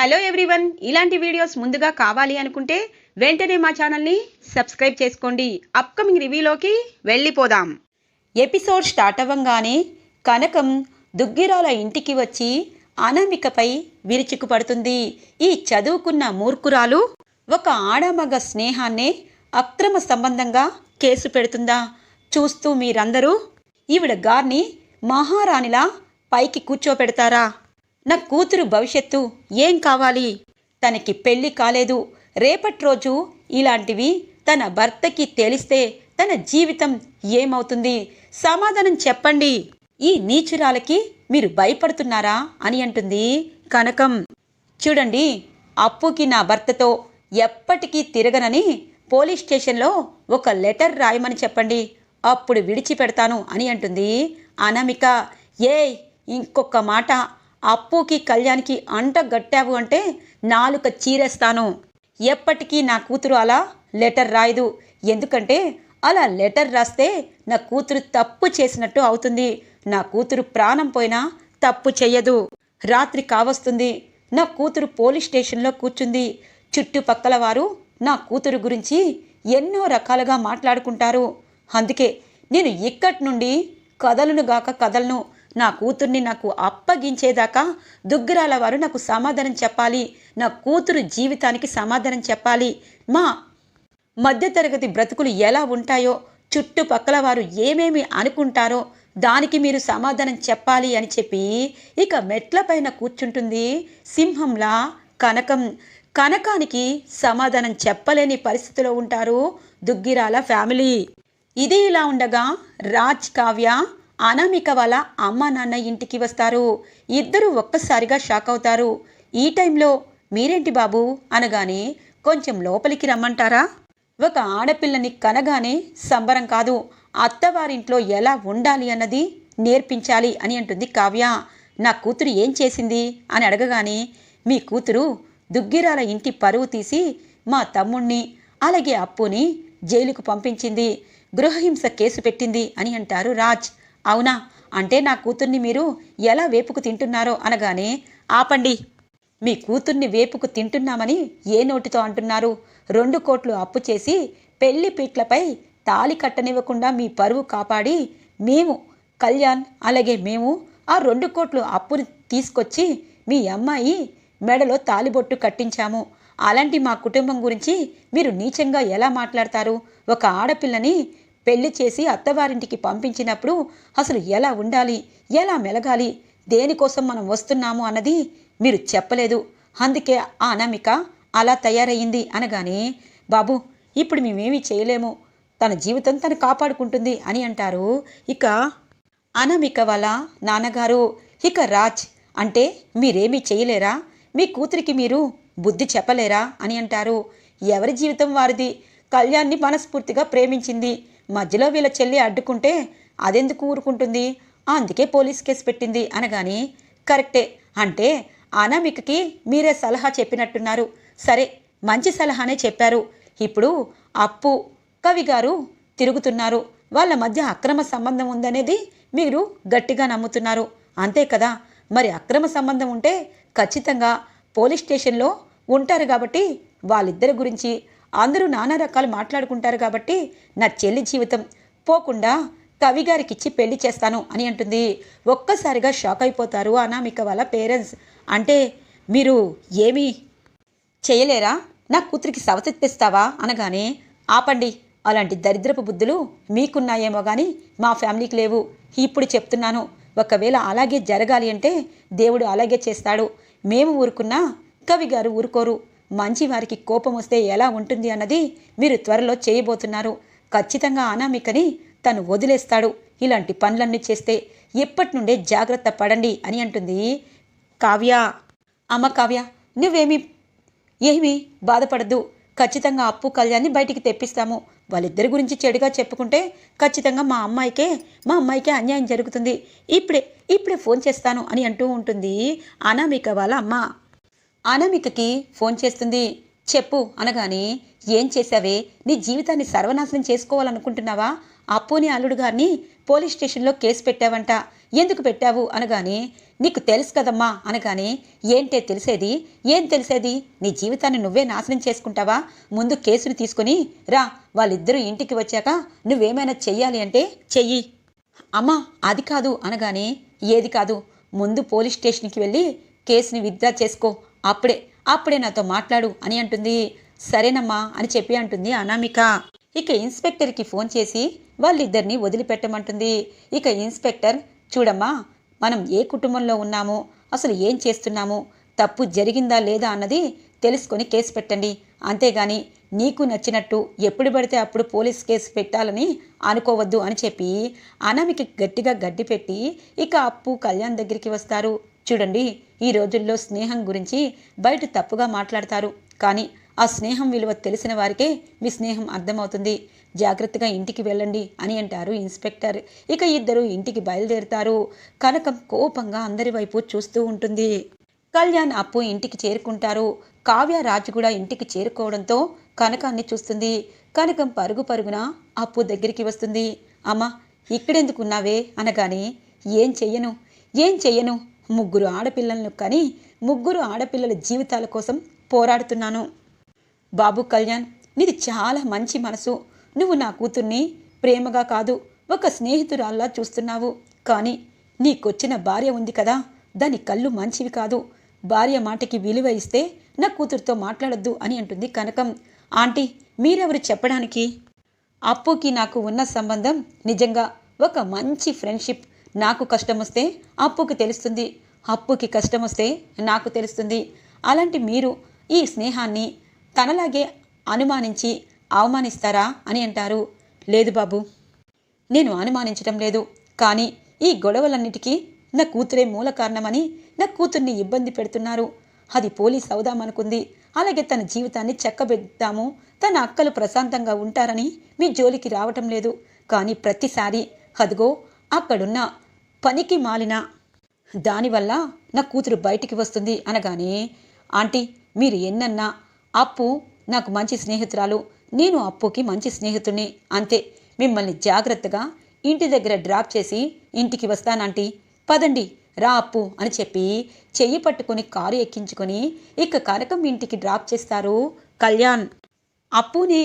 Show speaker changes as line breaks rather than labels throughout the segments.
Hello everyone. ఇలాంటి videos ముందుగా కావాలి అనుకుంటే వెంటనే మా ఛానల్ని సబ్స్క్రైబ్ చేసుకోండి. అప్కమింగ్ రివ్యూలోకి వెళ్ళిపోదాం. ఎపిసోడ్ స్టార్ట్ అవ్వంగానే కనకం దుగ్గిరాల ఇంటికి వచ్చి అనామికపై విరుచుకుపడుతుంది. ఈ చదువుకున్న మూర్ఖురాలు ఒక ఆడమగ స్నేహాన్నే అక్రమ సంబంధంగా కేసు పెడుతుందా? చూస్తూ మీరందరూ ఈవిడ గారిని మహారాణిలా పైకి కూర్చోపెడతారా? నా కూతురు భవిష్యత్తు ఏం కావాలి? తనకి పెళ్ళి కాలేదు. రేపటి రోజు ఇలాంటివి తన భర్తకి తెలిస్తే తన జీవితం ఏమవుతుంది? సమాధానం చెప్పండి. ఈ నీచురాలకి మీరు భయపడుతున్నారా అని అంటుంది కనకం. చూడండి అప్పుకి నా భర్తతో ఎప్పటికీ తిరగనని పోలీస్ స్టేషన్లో ఒక లెటర్ రాయమని చెప్పండి. అప్పుడు విడిచిపెడతాను అని అంటుంది అనామిక. ఏ ఇంకొక మాట అప్పుకి కళ్యాణ్కి అంట గట్టావు అంటే నాలుక చీరేస్తాను. ఎప్పటికీ నా కూతురు అలా లెటర్ రాయదు. ఎందుకంటే అలా లెటర్ రాస్తే నా కూతురు తప్పు చేసినట్టు అవుతుంది. నా కూతురు ప్రాణం పోయినా తప్పు చెయ్యదు. రాత్రి కావస్తుంది. నా కూతురు పోలీస్ స్టేషన్లో కూర్చుంది. చుట్టుపక్కల వారు నా కూతురు గురించి ఎన్నో రకాలుగా మాట్లాడుకుంటారు. అందుకే నేను ఇక్కడి నుండి కథలను గాక కదలను. నా కూతుర్ని నాకు అప్పగించేదాకా దుగ్గరాల వారు నాకు సమాధానం చెప్పాలి. నా కూతురు జీవితానికి సమాధానం చెప్పాలి. మా మధ్యతరగతి బ్రతుకులు ఎలా ఉంటాయో చుట్టుపక్కల వారు ఏమేమి అనుకుంటారో దానికి మీరు సమాధానం చెప్పాలి అని చెప్పి ఇక మెట్లపైన కూర్చుంటుంది సింహంలా కనకం. కనకానికి సమాధానం చెప్పలేని పరిస్థితిలో ఉంటారు దుగ్గిరాల ఫ్యామిలీ. ఇది ఇలా ఉండగా రాజ్ కావ్య అనామిక వాళ్ళ అమ్మ నాన్న ఇంటికి వస్తారు. ఇద్దరు ఒక్కసారిగా షాక్ అవుతారు. ఈ టైంలో మీరేంటి బాబు? అనగానే కొంచెం లోపలికి రమ్మంటారా? ఒక ఆడపిల్లని కనగానే సంబరం కాదు. అత్తవారింట్లో ఎలా ఉండాలి అన్నది నేర్పించాలి అని అంటుంది కావ్య. నా కూతురు ఏం చేసింది? అని అడగగానే మీ కూతురు దుగ్గిరాల ఇంటి పరువు తీసి మా తమ్ముణ్ణి అలాగే అప్పుని జైలుకు పంపించింది. గృహహింస కేసు పెట్టింది అని అంటారు రాజ్. అవునా? అంటే నా కూతుర్ని మీరు ఎలా వేపుకు తింటున్నారో అనగానే ఆపండి. మీ కూతుర్ని వేపుకు తింటున్నామని ఏ నోటితో అంటున్నారు? రెండు కోట్లు అప్పు చేసి పెళ్ళి పీట్లపై తాలి కట్టనివ్వకుండా మీ పరువు కాపాడి మేము కళ్యాణ్ అలాగే మేము ఆ రెండు కోట్లు అప్పుని తీసుకొచ్చి మీ అమ్మాయి మెడలో తాలిబొట్టు కట్టించాము. అలాంటి మా కుటుంబం గురించి మీరు నీచంగా ఎలా మాట్లాడతారు? ఒక ఆడపిల్లని పెళ్ళి చేసి అత్తవారింటికి పంపించినప్పుడు అసలు ఎలా ఉండాలి? ఎలా మెలగాలి? దేనికోసం మనం వస్తున్నాము అన్నది మీరు చెప్పలేదు. అందుకే ఆ అనామిక అలా తయారయ్యింది అనగానే బాబు ఇప్పుడు మేమేమీ చేయలేము. తన జీవితం తను కాపాడుకుంటుంది అని అంటారు. ఇక అనామిక వాళ్ళ నాన్నగారు ఇక రాజ్ అంటే మీరేమీ చేయలేరా? మీ కూతురికి మీరు బుద్ధి చెప్పలేరా? అని అంటారు. ఎవరి జీవితం వారిది? కళ్యాణ్ని మనస్ఫూర్తిగా ప్రేమించింది. మధ్యలో వీళ్ళ చెల్లి అడ్డుకుంటే అదెందుకు ఊరుకుంటుంది? అందుకే పోలీస్ కేసు పెట్టింది అనగాని కరెక్టే. అంటే అనామికకి మీరే సలహా చెప్పినట్టున్నారు. సరే మంచి సలహానే చెప్పారు. ఇప్పుడు అప్పు కవి గారు తిరుగుతున్నారు. వాళ్ళ మధ్య అక్రమ సంబంధం ఉందనేది మీరు గట్టిగా నమ్ముతున్నారు. అంతే కదా? మరి అక్రమ సంబంధం ఉంటే ఖచ్చితంగా పోలీస్ స్టేషన్లో ఉంటారు కాబట్టి వాళ్ళిద్దరి గురించి అందరూ నానా రకాలు మాట్లాడుకుంటారు కాబట్టి నా చెల్లి జీవితం పోకుండా కవి గారికి ఇచ్చి పెళ్ళి చేస్తాను అని అంటుంది. ఒక్కసారిగా షాక్ అయిపోతారు అనామిక వాళ్ళ పేరెంట్స్. అంటే మీరు ఏమీ చేయలేరా? నా కూతురికి సవతెప్పిస్తావా అనగానే ఆపండి. అలాంటి దరిద్రపు బుద్ధులు మీకున్నాయేమో కానీ మా ఫ్యామిలీకి లేవు. ఇప్పుడు చెప్తున్నాను. ఒకవేళ అలాగే జరగాలి అంటే దేవుడు అలాగే చేస్తాడు. మేము ఊరుకున్నా కవి గారు ఊరుకోరు. మంచి వారికి కోపం వస్తే ఎలా ఉంటుంది అన్నది మీరు త్వరలో చేయబోతున్నారు. ఖచ్చితంగా అనామికని తను వదిలేస్తాడు. ఇలాంటి పనులన్నీ చేస్తే ఇప్పటి నుండే జాగ్రత్త పడండి అని అంటుంది కావ్య. అమ్మ కావ్య నువ్వేమీ ఏమి బాధపడద్దు. ఖచ్చితంగా అప్పు కళ్యాణ్ని బయటికి తెప్పిస్తాము. వాళ్ళిద్దరి గురించి చెడుగా చెప్పుకుంటే ఖచ్చితంగా మా అమ్మాయికే మా అమ్మాయికే అన్యాయం జరుగుతుంది. ఇప్పుడే ఇప్పుడే ఫోన్ చేస్తాను అని అంటూ ఉంటుంది అనామిక వాళ్ళ అమ్మ. అనామికకి ఫోన్ చేస్తుంది. చెప్పు అనగానే ఏం చేశావే? నీ జీవితాన్ని సర్వనాశనం చేసుకోవాలనుకుంటున్నావా? అప్పుని అల్లుడు గారిని పోలీస్ స్టేషన్లో కేసు పెట్టావంట. ఎందుకు పెట్టావు? అనగానే నీకు తెలుసు కదమ్మా అనగానే ఏంటే తెలిసేది? ఏం తెలిసేది? నీ జీవితాన్ని నువ్వే నాశనం చేసుకుంటావా? ముందు కేసుని తీసుకుని రా. వాళ్ళిద్దరూ ఇంటికి వచ్చాక నువ్వేమైనా చెయ్యాలి అంటే చెయ్యి. అమ్మా అది కాదు అనగానే ఏది కాదు. ముందు పోలీస్ స్టేషన్కి వెళ్ళి కేసుని విత్డ్రా చేసుకో అప్పుడే అప్పుడే నాతో మాట్లాడు అని అంటుంది. సరేనమ్మా అని చెప్పి అంటుంది అనామిక. ఇక ఇన్స్పెక్టర్కి ఫోన్ చేసి వాళ్ళిద్దరిని వదిలిపెట్టమంటుంది. ఇక ఇన్స్పెక్టర్ చూడమ్మా మనం ఏ కుటుంబంలో ఉన్నామో? అసలు ఏం చేస్తున్నామో? తప్పు జరిగిందా లేదా అన్నది తెలుసుకొని కేసు పెట్టండి. అంతేగాని నీకు నచ్చినట్టు ఎప్పుడు పడితే అప్పుడు పోలీస్ కేసు పెట్టాలని అనుకోవద్దు అని చెప్పి అనామికి గట్టిగా గడ్డి పెట్టి ఇక అప్పు కళ్యాణ్ దగ్గరికి వస్తారు. చూడండి ఈ రోజుల్లో స్నేహం గురించి బయట తప్పుగా మాట్లాడతారు. కానీ ఆ స్నేహం విలువ తెలిసిన వారికే మీ స్నేహం అర్థమవుతుంది. జాగ్రత్తగా ఇంటికి వెళ్ళండి అని అంటారు ఇన్స్పెక్టర్. ఇక ఇద్దరు ఇంటికి బయలుదేరుతారు. కనకం కోపంగా అందరి వైపు చూస్తూ ఉంటుంది. కళ్యాణ్ అప్పు ఇంటికి చేరుకుంటారు. కావ్య రాజు కూడా ఇంటికి చేరుకోవడంతో కనకాన్ని చూస్తుంది. కనకం పరుగు పరుగున అప్పు దగ్గరికి వస్తుంది. అమ్మ ఇక్కడెందుకున్నావే? అనగానే ఏం చెయ్యను? ఏం చెయ్యను? ముగ్గురు ఆడపిల్లలను కానీ ముగ్గురు ఆడపిల్లల జీవితాల కోసం పోరాడుతున్నాను. బాబు కళ్యాణ్ నీది చాలా మంచి మనసు. నువ్వు నా కూతుర్ని ప్రేమగా కాదు ఒక స్నేహితురాల్లా చూస్తున్నావు. కానీ నీకొచ్చిన భార్య ఉంది కదా దాని కళ్ళు మంచివి కాదు. భార్య మాటకి విలువ ఇస్తే నా కూతురుతో మాట్లాడొద్దు అని అంటుంది కనకం. ఆంటీ మీరెవరు చెప్పడానికి? అప్పుకి నాకు ఉన్న సంబంధం నిజంగా ఒక మంచి ఫ్రెండ్షిప్. నాకు కష్టం వస్తే అప్పుకి తెలుస్తుంది. అప్పుకి కష్టం వస్తే నాకు తెలుస్తుంది. అలాంటి మీరు ఈ స్నేహాన్ని తనలాగే అనుమానించి అవమానిస్తారా అని అంటారు. లేదు బాబు నేను అనుమానించటం లేదు. కానీ ఈ గొడవలన్నిటికీ నా కూతురే మూల కారణమని నా కూతుర్ని ఇబ్బంది పెడుతున్నారు. అది పోలీస్ అవుదామనుకుంది. అలాగే తన జీవితాన్ని చక్కబెద్దాము తన అక్కలు ప్రశాంతంగా ఉంటారని మీ జోలికి రావటం లేదు. కానీ ప్రతిసారి అదిగో అక్కడున్న పనికి మాలిన దానివల్ల నా కూతురు బయటికి వస్తుంది అనగానే ఆంటీ మీరు ఎన్నన్నా అప్పు నాకు మంచి స్నేహితురాలు నేను అప్పుకి మంచి స్నేహితుడిని అంతే. మిమ్మల్ని జాగ్రత్తగా ఇంటి దగ్గర డ్రాప్ చేసి ఇంటికి వస్తానంటీ. పదండి రా అప్పు అని చెప్పి చెయ్యి పట్టుకొని కారు ఎక్కించుకొని ఇక కనకం ఇంటికి డ్రాప్ చేస్తారు కళ్యాణ్. అప్పుని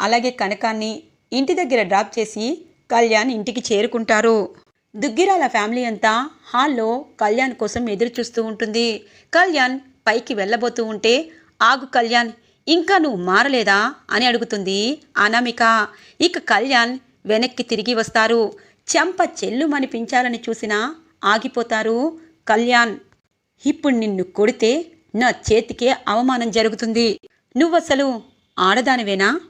అలాగే కనకాన్ని ఇంటి దగ్గర డ్రాప్ చేసి కళ్యాణ్ ఇంటికి చేరుకుంటారు. దుగ్గిరాల ఫ్యామిలీ అంతా హాల్లో కళ్యాణ్ కోసం ఎదురు చూస్తూ ఉంటుంది. కళ్యాణ్ పైకి వెళ్ళబోతూ ఉంటే ఆగు కళ్యాణ్ ఇంకా నువ్వు మారలేదా? అని అడుగుతుంది అనామిక. ఇక కళ్యాణ్ వెనక్కి తిరిగి వస్తారు. చెంప చెల్లుమనిపించాలని చూసినా ఆగిపోతారు కళ్యాణ్. ఇప్పుడు నిన్ను కొడితే నా చేతికే అవమానం జరుగుతుంది. నువ్వసలు ఆడదానివేనా?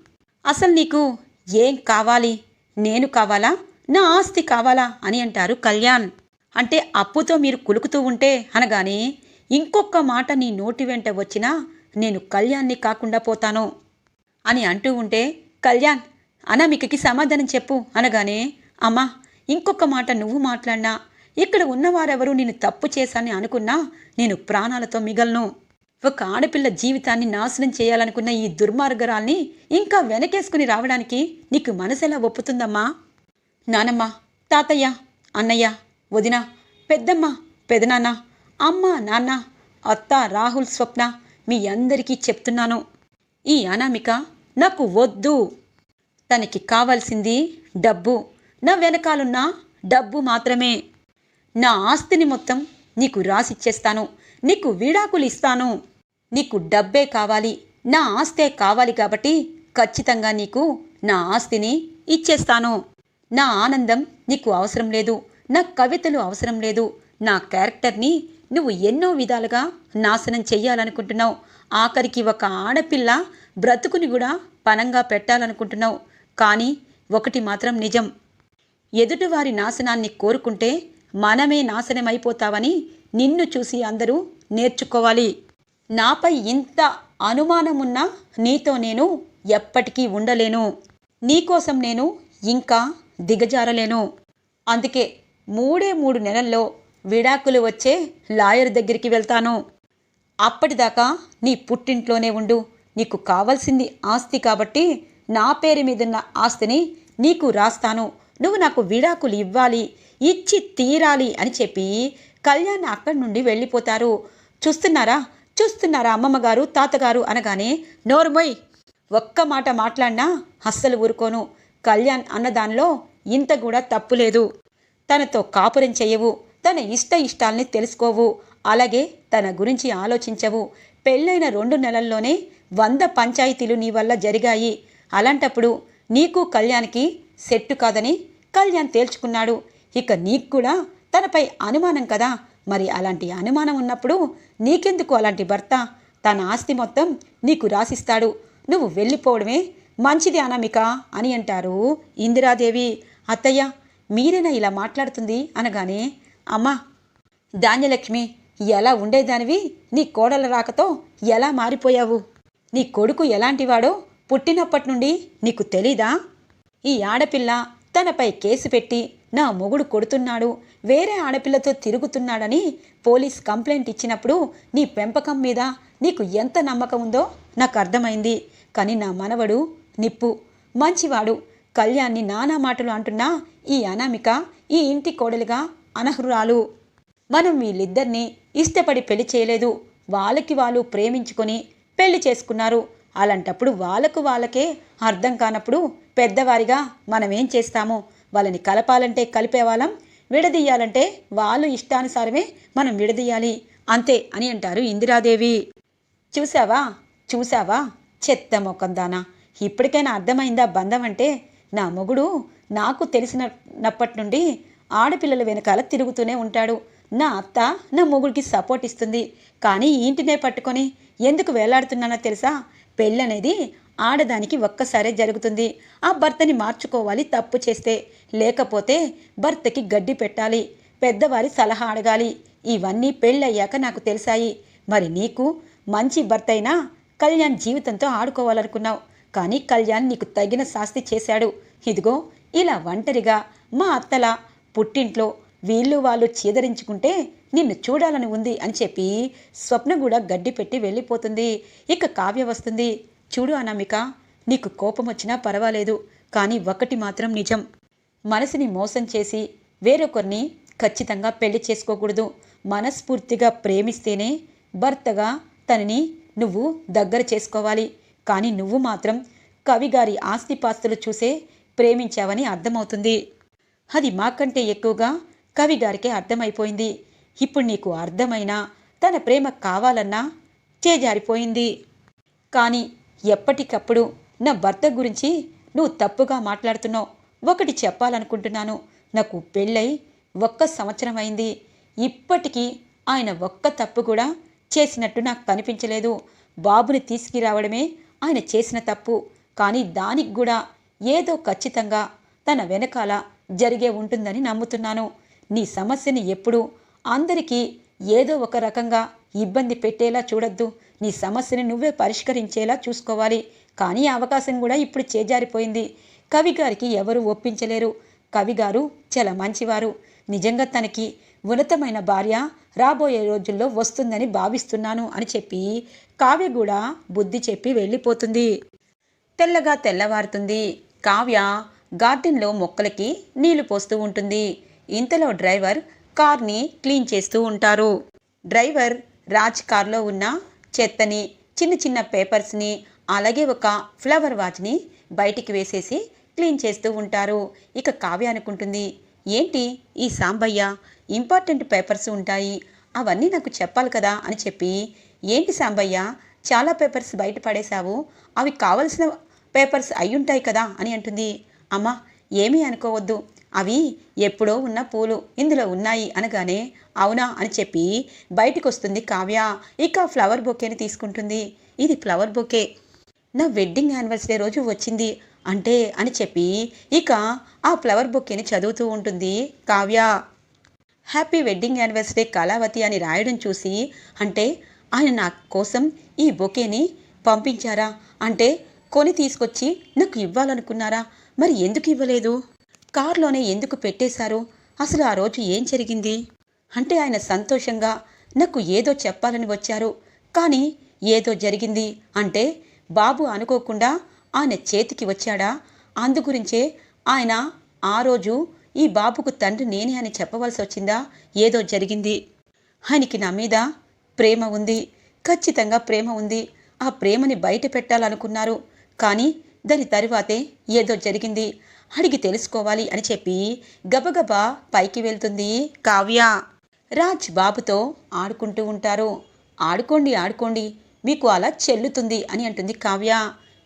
అసలు నీకు ఏం కావాలి? నేను కావాలా? నా ఆస్తి కావాలా అని అంటారు కళ్యాణ్. అంటే అప్పుతో మీరు కులుకుతూ ఉంటే అనగానే ఇంకొక మాట నీ నోటి వెంట వచ్చినా నేను కళ్యాణ్ని కాకుండా పోతాను అని అంటూ ఉంటే కళ్యాణ్ అనామికకి సమాధానం చెప్పు అనగానే అమ్మా ఇంకొక మాట నువ్వు మాట్లాడినా ఇక్కడ ఉన్నవారెవరూ నేను తప్పు చేశానని అనుకున్నా నేను ప్రాణాలతో మిగలను. ఒక ఆడపిల్ల జీవితాన్ని నాశనం చేయాలనుకున్న ఈ దుర్మార్గరాల్ని ఇంకా వెనకేసుకుని రావడానికి నీకు మనసెలా ఒప్పుతుందమ్మా? నానమ్మ తాతయ్య అన్నయ్య వదిన పెద్దమ్మ పెదనాన్న అమ్మ నాన్న అత్త రాహుల్ స్వప్న మీ అందరికీ చెప్తున్నాను. ఈ అనామిక నాకు వద్దు. తనకి కావాల్సింది డబ్బు. నా వెనకాలన్న డబ్బు మాత్రమే. నా ఆస్తిని మొత్తం నీకు రాసిచ్చేస్తాను. నీకు విడాకులు ఇస్తాను. నీకు డబ్బే కావాలి. నా ఆస్తే కావాలి కాబట్టి ఖచ్చితంగా నీకు నా ఆస్తిని ఇచ్చేస్తాను. నా ఆనందం నీకు అవసరం లేదు నా కవితలు అవసరం లేదు. నా క్యారెక్టర్ని నువ్వు ఎన్నో విధాలుగా నాశనం చెయ్యాలనుకుంటున్నావు. ఆఖరికి ఒక ఆడపిల్ల బ్రతుకుని కూడా పనంగా పెట్టాలనుకుంటున్నావు. కానీ ఒకటి మాత్రం నిజం. ఎదుటివారి నాశనాన్ని కోరుకుంటే మనమే నాశనమైపోతావని నిన్ను చూసి అందరూ నేర్చుకోవాలి. నాపై ఇంత అనుమానమున్నా నీతో నేను ఎప్పటికీ ఉండలేను. నీకోసం నేను ఇంకా దిగజారలేను. అందుకే మూడే మూడు నెలల్లో విడాకులు వచ్చే లాయర్ దగ్గరికి వెళ్తాను. అప్పటిదాకా నీ పుట్టింట్లోనే ఉండు. నీకు కావాల్సింది ఆస్తి కాబట్టి నా పేరు మీదున్న ఆస్తిని నీకు రాస్తాను. నువ్వు నాకు విడాకులు ఇవ్వాలి ఇచ్చి తీరాలి అని చెప్పి కళ్యాణ్ అక్కడి నుండి వెళ్ళిపోతారు. చూస్తున్నారా? చూస్తున్నారా అమ్మమ్మగారు తాతగారు అనగానే నోరుమొయ్. ఒక్క మాట మాట్లాడినా అస్సలు ఊరుకోను. కళ్యాణ్ అన్నదానిలో ఇంత కూడా తప్పు లేదు. తనతో కాపురం చేయవు. తన ఇష్ట ఇష్టాల్ని తెలుసుకోవు. అలాగే తన గురించి ఆలోచించవు. పెళ్ళైన రెండు నెలల్లోనే వంద పంచాయతీలు నీ వల్ల జరిగాయి. అలాంటప్పుడు నీకు కళ్యాణ్కి సెట్టు కాదని కళ్యాణ్ తేల్చుకున్నాడు. ఇక నీకు కూడా తనపై అనుమానం కదా. మరి అలాంటి అనుమానం ఉన్నప్పుడు నీకెందుకు అలాంటి భర్త? తన ఆస్తి మొత్తం నీకు రాసిస్తాడు. నువ్వు వెళ్ళిపోవడమే మంచిది అనామిక అని అంటారు ఇందిరాదేవి. అత్తయ్య మీరేనా ఇలా మాట్లాడుతుంది అనగానే అమ్మా ధాన్యలక్ష్మి ఎలా ఉండేదానివి? నీ కోడల రాకతో ఎలా మారిపోయావు? నీ కొడుకు ఎలాంటివాడో పుట్టినప్పటి నుండి నీకు తెలీదా? ఈ ఆడపిల్ల తనపై కేసు పెట్టి నా మొగుడు కొడుతున్నాడు వేరే ఆడపిల్లతో తిరుగుతున్నాడని పోలీస్ కంప్లైంట్ ఇచ్చినప్పుడు నీ పెంపకం మీద నీకు ఎంత నమ్మకం ఉందో నాకు అర్థమైంది. కానీ నా మనవడు నిప్పు. మంచివాడు. కళ్యాణ్ని నానా మాటలు అంటున్నా ఈ అనామిక ఈ ఇంటి కోడలుగా అనర్హురాలు. మనం వీళ్ళిద్దరినీ ఇష్టపడి పెళ్ళి చేయలేదు. వాళ్ళకి వాళ్ళు ప్రేమించుకొని పెళ్ళి చేసుకున్నారు. అలాంటప్పుడు వాళ్ళకు వాళ్ళకే అర్థం కానప్పుడు పెద్దవారిగా మనం ఏం చేస్తాము? వాళ్ళని కలపాలంటే కలిపేవాళ్ళం విడదీయాలంటే వాళ్ళు ఇష్టానుసారమే మనం విడదీయాలి. అంతే అని అంటారు ఇందిరాదేవి. చూసావా చూసావా చెత్త మొకందానా ఇప్పటికైనా అర్థమైందా బంధం అంటే? నా మొగుడు నాకు తెలిసినప్పటి నుండి ఆడపిల్లల వెనకాల తిరుగుతూనే ఉంటాడు. నా అత్త నా మొగుడికి సపోర్ట్ ఇస్తుంది. కానీ ఇంటినే పట్టుకొని ఎందుకు వేలాడుతున్నానో తెలుసా? పెళ్ళనేది ఆడదానికి ఒక్కసారే జరుగుతుంది. ఆ భర్తని మార్చుకోవాలి తప్పు చేస్తే. లేకపోతే భర్తకి గడ్డి పెట్టాలి. పెద్దవారి సలహా అడగాలి. ఇవన్నీ పెళ్ళయ్యాక నాకు తెలిసాయి. మరి నీకు మంచి భర్త అయినా కళ్యాణ్ జీవితంతో ఆడుకోవాలనుకున్నావు. కానీ కళ్యాణ్ నీకు తగిన శాస్తి చేశాడు. ఇదిగో ఇలా ఒంటరిగా మా అత్తల పుట్టింట్లో వీళ్ళు వాళ్ళు చీదరించుకుంటే నిన్ను చూడాలని ఉంది అని చెప్పి స్వప్న కూడా గడ్డి పెట్టి వెళ్ళిపోతుంది. ఇక కావ్య వస్తుంది. చూడు అనామిక నీకు కోపం వచ్చినా పర్వాలేదు కానీ ఒకటి మాత్రం నిజం. మనసుని మోసం చేసి వేరొకరిని ఖచ్చితంగా పెళ్ళి చేసుకోకూడదు. మనస్ఫూర్తిగా ప్రేమిస్తేనే భర్తగా తనని నువ్వు దగ్గర చేసుకోవాలి. కానీ నువ్వు మాత్రం కవిగారి ఆస్తిపాస్తులు చూసే ప్రేమించావని అర్థమవుతుంది. అది మాకంటే ఎక్కువగా కవిగారికే అర్థమైపోయింది. ఇప్పుడు నీకు అర్థమైనా తన ప్రేమ కావాలన్నా చేజారిపోయింది. కానీ ఎప్పటికప్పుడు నా భర్త గురించి నువ్వు తప్పుగా మాట్లాడుతున్నావు. ఒకటి చెప్పాలనుకుంటున్నాను. నాకు పెళ్ళై ఒక్క సంవత్సరం అయింది. ఇప్పటికీ ఆయన ఒక్క తప్పు కూడా చేసినట్టు నాకు కనిపించలేదు. బాబుని తీసుకురావడమే ఆయన చేసిన తప్పు. కానీ దానికి కూడా ఏదో ఖచ్చితంగా తన వెనకాల జరిగే ఉంటుందని నమ్ముతున్నాను. నీ సమస్యని ఎప్పుడు అందరికీ ఏదో ఒక రకంగా ఇబ్బంది పెట్టేలా చూడొద్దు. నీ సమస్యని నువ్వే పరిష్కరించేలా చూసుకోవాలి. కానీ అవకాశం కూడా ఇప్పుడు చేజారిపోయింది. కవి గారికి ఎవరు ఒప్పించలేరు. కవి గారు చాలా మంచివారు. నిజంగా తనకి ఉన్నతమైన భార్య రాబోయే రోజుల్లో వస్తుందని భావిస్తున్నాను అని చెప్పి కావ్య కూడా బుద్ధి చెప్పి వెళ్ళిపోతుంది. తెల్లగా తెల్లవారుతుంది. కావ్య గార్డెన్లో మొక్కలకి నీళ్ళు పోస్తూ ఉంటుంది. ఇంతలో డ్రైవర్ కార్ని క్లీన్ చేస్తూ ఉంటారు. డ్రైవర్ రాజ్ కార్లో ఉన్న చెత్తని చిన్న చిన్న పేపర్స్ని అలాగే ఒక ఫ్లవర్ వాచ్ని బయటికి వేసేసి క్లీన్ చేస్తూ ఉంటారు. ఇక కావ్య అనుకుంటుంది ఏంటి ఈ సాంబయ్య? ఇంపార్టెంట్ పేపర్స్ ఉంటాయి. అవన్నీ నాకు చెప్పాలి కదా అని చెప్పి ఏంటి సాంబయ్య? చాలా పేపర్స్ బయట పడేశావు. అవి కావలసిన పేపర్స్ అయ్యుంటాయి కదా అని అంటుంది. అమ్మా ఏమీ అనుకోవద్దు. అవి ఎప్పుడో ఉన్న పూలు ఇందులో ఉన్నాయి అనగానే అవునా అని చెప్పి బయటికి వస్తుంది కావ్య. ఇక ఫ్లవర్ బొకేని తీసుకుంటుంది. ఇది ఫ్లవర్ బొకే. నా వెడ్డింగ్ యానివర్సరీ రోజు వచ్చింది. అంటే అని చెప్పి ఇక ఆ ఫ్లవర్ బొకేని చదువుతూ ఉంటుంది Kavya. Happy wedding anniversary Kalavathi అని రాయడం చూసి అంటే ఆయన నా కోసం ఈ బొకేని పంపించారా? అంటే కొని తీసుకొచ్చి నాకు ఇవ్వాలనుకున్నారా? మరి ఎందుకు ఇవ్వలేదు? కారులోనే ఎందుకు పెట్టేశారు? అసలు ఆ రోజు ఏం జరిగింది? అంటే ఆయన సంతోషంగా నాకు ఏదో చెప్పాలని వచ్చారు. కానీ ఏదో జరిగింది అంటే బాబు అనుకోకుండా ఆయన చేతికి వచ్చాడా? అందుగురించే ఆయన ఆ రోజు ఈ బాబుకు తండ్రి నేనే అని చెప్పవలసి వచ్చిందా? ఏదో జరిగింది. ఆయనకి నా మీద ప్రేమ ఉంది. ఖచ్చితంగా ప్రేమ ఉంది. ఆ ప్రేమని బయట పెట్టాలనుకున్నారు. కానీ దాని తరువాతే ఏదో జరిగింది. అడిగి తెలుసుకోవాలి అని చెప్పి గబగబా పైకి వెళ్తుంది కావ్య. రాజ్ బాబుతో ఆడుకుంటూ ఉంటారు. ఆడుకోండి ఆడుకోండి. మీకు అలా చెల్లుతుంది అని అంటుంది కావ్య.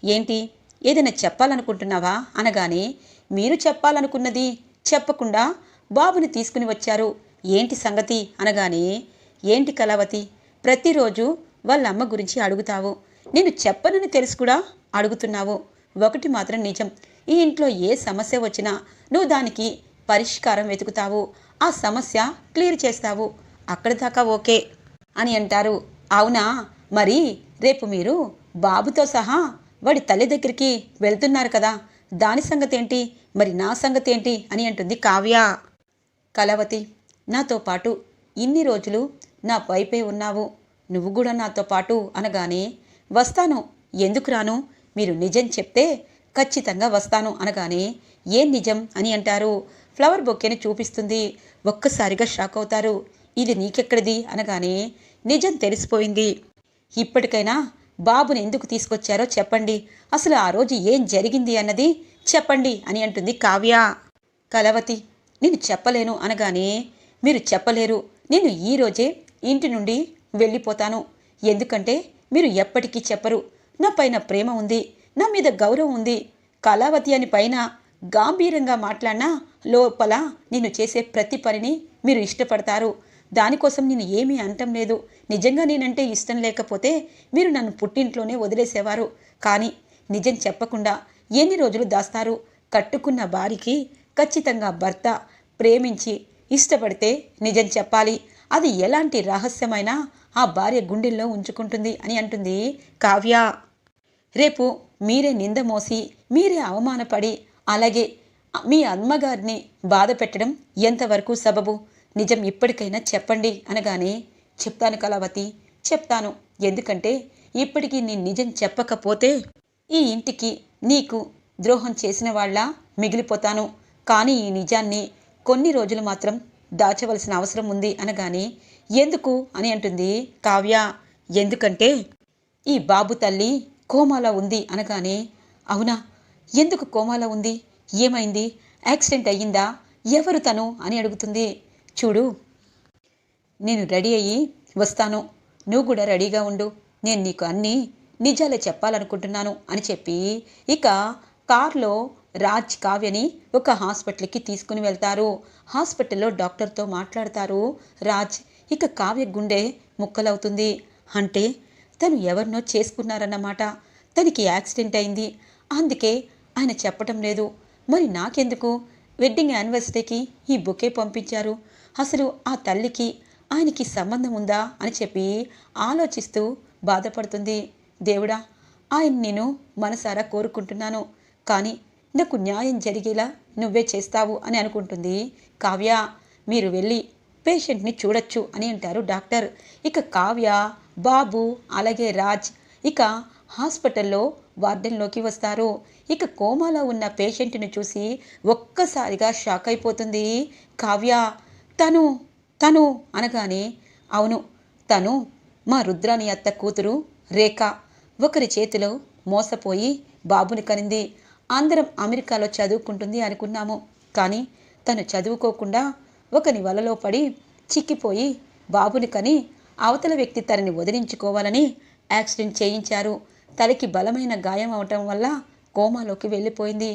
ఏంటి? ఏదైనా చెప్పాలనుకుంటున్నావా? అనగానే మీరు చెప్పాలనుకున్నది చెప్పకుండా బాబుని తీసుకుని వచ్చారు. ఏంటి సంగతి? అనగానే ఏంటి కళావతి? ప్రతిరోజు వాళ్ళ అమ్మ గురించి అడుగుతావు. నేను చెప్పనని తెలుసు కూడా అడుగుతున్నావు. ఒకటి మాత్రం నిజం. ఈ ఇంట్లో ఏ సమస్య వచ్చినా నువ్వు దానికి పరిష్కారం వెతుకుతావు. ఆ సమస్య క్లియర్ చేస్తావు. అక్కడి దాకా ఓకే అని అంటారు. అవునా? మరి రేపు మీరు బాబుతో సహా వాడి తల్లి దగ్గరికి వెళ్తున్నారు కదా. దాని సంగతి ఏంటి మరి నా సంగతి ఏంటి అని అంటుంది కావ్య. కలవతి నాతో పాటు ఇన్ని రోజులు నా వైపే ఉన్నావు. నువ్వు కూడా నాతో పాటు అనగానే వస్తాను. ఎందుకు రాను? మీరు నిజం చెప్తే ఖచ్చితంగా వస్తాను అనగానే ఏం నిజం అని అంటారు. ఫ్లవర్ బొక్కేని చూపిస్తుంది. ఒక్కసారిగా షాక్ అవుతారు. ఇది నీకెక్కడిది? అనగానే నిజం తెలిసిపోయింది. ఇప్పటికైనా బాబుని ఎందుకు తీసుకొచ్చారో చెప్పండి. అసలు ఆ రోజు ఏం జరిగింది అన్నది చెప్పండి అని అంటుంది కావ్య. కలవతి నేను చెప్పలేను అనగానే మీరు చెప్పలేరు. నేను ఈరోజే ఇంటి నుండి వెళ్ళిపోతాను. ఎందుకంటే మీరు ఎప్పటికీ చెప్పరు. నా పైన ప్రేమ ఉంది. నా మీద గౌరవం ఉంది. కళావతి అని పైన గాంభీరంగా మాట్లాడినా లోపల నేను చేసే ప్రతి పనిని మీరు ఇష్టపడతారు. దానికోసం నేను ఏమీ అంటం లేదు. నిజంగా నేనంటే ఇష్టం లేకపోతే మీరు నన్ను పుట్టింట్లోనే వదిలేసేవారు. కానీ నిజం చెప్పకుండా ఎన్ని రోజులు దాస్తారు? కట్టుకున్న భార్యకి ఖచ్చితంగా భర్త ప్రేమించి ఇష్టపడితే నిజం చెప్పాలి. అది ఎలాంటి రహస్యమైనా ఆ భార్య గుండెల్లో ఉంచుకుంటుంది అని అంటుంది కావ్య. రేపు మీరే నింద మోసి మీరే అవమానపడి అలాగే మీ అమ్మగారిని బాధ పెట్టడం ఎంతవరకు సబబు? నిజం ఇప్పటికైనా చెప్పండి అనగానే చెప్తాను కళావతి చెప్తాను. ఎందుకంటే ఇప్పటికీ నేను నిజం చెప్పకపోతే ఈ ఇంటికి నీకు ద్రోహం చేసిన వాళ్ళ మిగిలిపోతాను. కానీ ఈ నిజాన్ని కొన్ని రోజులు మాత్రం దాచవలసిన అవసరం ఉంది అనగానే ఎందుకు? అని అంటుంది కావ్య. ఎందుకంటే ఈ బాబు తల్లి కోమాలో ఉంది అనగానే అవునా? ఎందుకు కోమాలో ఉంది? ఏమైంది? యాక్సిడెంట్ అయ్యిందా? ఎవరు తను? అని అడుగుతుంది. చూడు. నేను రెడీ అయ్యి వస్తాను. నువ్వు కూడా రెడీగా ఉండు. నేను నీకు అన్నీ నిజాలే చెప్పాలనుకుంటున్నాను అని చెప్పి ఇక కార్లో రాజ్ కావ్యని ఒక హాస్పిటల్కి తీసుకుని వెళ్తారు. హాస్పిటల్లో డాక్టర్తో మాట్లాడతారు రాజ్. ఇక కావ్య గుండె ముక్కలవుతుంది. అంటే తను ఎవరినో చేసుకున్నారన్నమాట. తనకి యాక్సిడెంట్ అయింది. అందుకే ఆయన చెప్పటం లేదు. మరి నాకెందుకు? వెడ్డింగ్ యానివర్సరీకి ఈ బొకే పంపించారు. అసలు ఆ తల్లికి ఆయనకి సంబంధం ఉందా అని చెప్పి ఆలోచిస్తూ బాధపడుతుంది దేవుడా. ఆయన నేను మనసారా కోరుకుంటున్నాను. కానీ నాకు న్యాయం జరిగేలా నువ్వే చేస్తావు అని అనుకుంటుంది కావ్య. మీరు వెళ్ళి పేషెంట్ని చూడొచ్చు అని అంటారు డాక్టర్. ఇక కావ్య బాబు అలాగే రాజ్ ఇక హాస్పిటల్లో వార్డెన్లోకి వస్తారు. ఇక కోమాలో ఉన్న పేషెంట్ని చూసి ఒక్కసారిగా షాక్ అయిపోతుంది. కావ్య తను తను అనగానే అవును తను మా రుద్రాని అత్త కూతురు రేఖ. ఒకరి చేతిలో మోసపోయి బాబుని కనింది. అందరం అమెరికాలో చదువుకుంటుంది అనుకున్నాము. కానీ తను చదువుకోకుండా ఒకని వలలో పడి చిక్కిపోయి బాబుని కని అవతల వ్యక్తి తనని వదిలించుకోవాలని యాక్సిడెంట్ చేయించారు. తలకి బలమైన గాయం అవటం వల్ల కోమాలోకి వెళ్ళిపోయింది.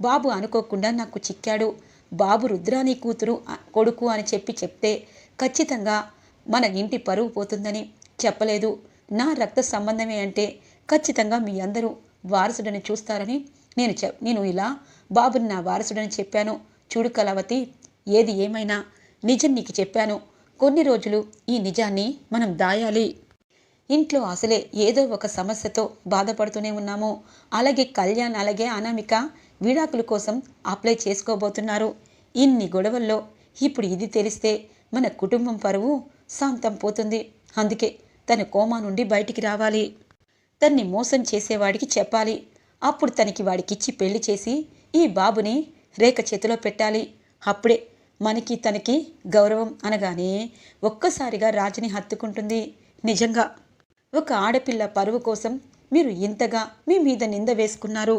బాబు అనుకోకుండా నాకు చిక్కాడు. బాబు రుద్రాని కూతురు కొడుకు అని చెప్పి చెప్తే ఖచ్చితంగా మన ఇంటి పరువు పోతుందని చెప్పలేదు. నా రక్త సంబంధమే అంటే ఖచ్చితంగా మీ అందరూ వారసుడని చూస్తారని నేను చె నేను ఇలా బాబుని నా వారసుడని చెప్పాను. చూడు కళావతి ఏది ఏమైనా నిజం నీకు చెప్పాను. కొన్ని రోజులు ఈ నిజాన్ని మనం దాయాలి. ఇంట్లో అసలే ఏదో ఒక సమస్యతో బాధపడుతూనే ఉన్నాము. అలాగే కళ్యాణ్ అలాగే అనామిక విడాకుల కోసం అప్లై చేసుకోబోతున్నారు. ఇన్ని గొడవల్లో ఇప్పుడు ఇది తెలిస్తే మన కుటుంబం పరువు శాంతం పోతుంది. అందుకే తన కోమా నుండి బయటికి రావాలి. తన్ని మోసం చేసేవాడికి చెప్పాలి. అప్పుడు తనకి వాడికిచ్చి పెళ్ళి చేసి ఈ బాబుని రేఖ చేతిలో పెట్టాలి. అప్పుడే మనకి తనకి గౌరవం అనగానే ఒక్కసారిగా రాజుని హత్తుకుంటుంది. నిజంగా ఒక ఆడపిల్ల పరువు కోసం మీరు ఇంతగా మీ మీద నింద వేసుకున్నారు.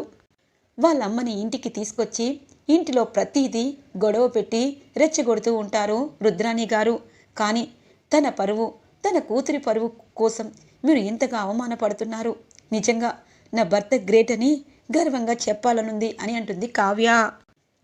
వాళ్ళ అమ్మని ఇంటికి తీసుకొచ్చి ఇంటిలో ప్రతిదీ గొడవ పెట్టి రెచ్చగొడుతూ ఉంటారు రుద్రాణి గారు. కానీ తన పరువు తన కూతురి పరువు కోసం మీరు ఇంతగా అవమానపడుతున్నారు. నిజంగా నా భర్త గ్రేట్ అని గర్వంగా చెప్పాలనుంది అని అంటుంది కావ్య.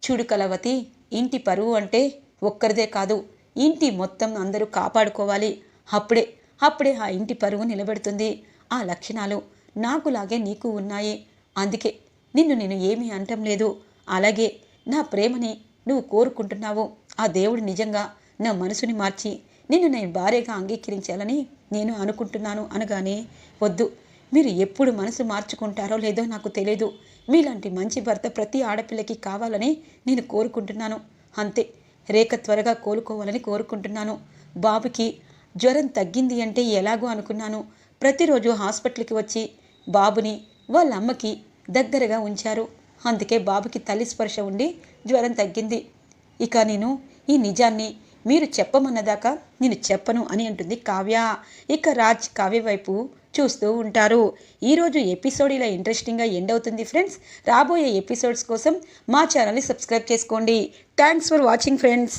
చూడు కలవతి ఇంటి పరువు అంటే ఒక్కరిదే కాదు ఇంటి మొత్తం అందరూ కాపాడుకోవాలి. అప్పుడే అప్పుడే ఆ ఇంటి పరువు నిలబెడుతుంది. ఆ లక్షణాలు నాకులాగే నీకు ఉన్నాయి. అందుకే నిన్ను నేను ఏమీ అంటం లేదు. అలాగే నా ప్రేమని నువ్వు కోరుకుంటున్నావు. ఆ దేవుడు నిజంగా నా మనసుని మార్చి నిన్ను నేను భార్యగా అంగీకరించాలని నేను అనుకుంటున్నాను అనగానే వద్దు. మీరు ఎప్పుడు మనసు మార్చుకుంటారో లేదో నాకు తెలియదు మీలాంటి మంచి భర్త ప్రతి ఆడపిల్లకి కావాలని నేను కోరుకుంటున్నాను. అంతే. రేఖ త్వరగా కోలుకోవాలని కోరుకుంటున్నాను. బాబుకి జ్వరం తగ్గింది అంటే ఎలాగో అనుకున్నాను. ప్రతిరోజు హాస్పిటల్కి వచ్చి బాబుని వాళ్ళ అమ్మకి దగ్గరగా ఉంచారు. అందుకే బాబుకి తల్లి స్పర్శ ఉండి జ్వరం తగ్గింది. ఇక నేను ఈ నిజాన్ని మీరు చెప్పమన్నదాకా నేను చెప్పను అని అంటుంది కావ్య. ఇక రాజ్ కావ్య వైపు చూస్తూ ఉంటారు. ఈరోజు ఎపిసోడ్ ఇలా ఇంట్రెస్టింగ్గా ఎండ్ అవుతుంది ఫ్రెండ్స్. రాబోయే ఎపిసోడ్స్ కోసం మా ఛానల్ని సబ్స్క్రైబ్ చేసుకోండి. Thanks for watching friends.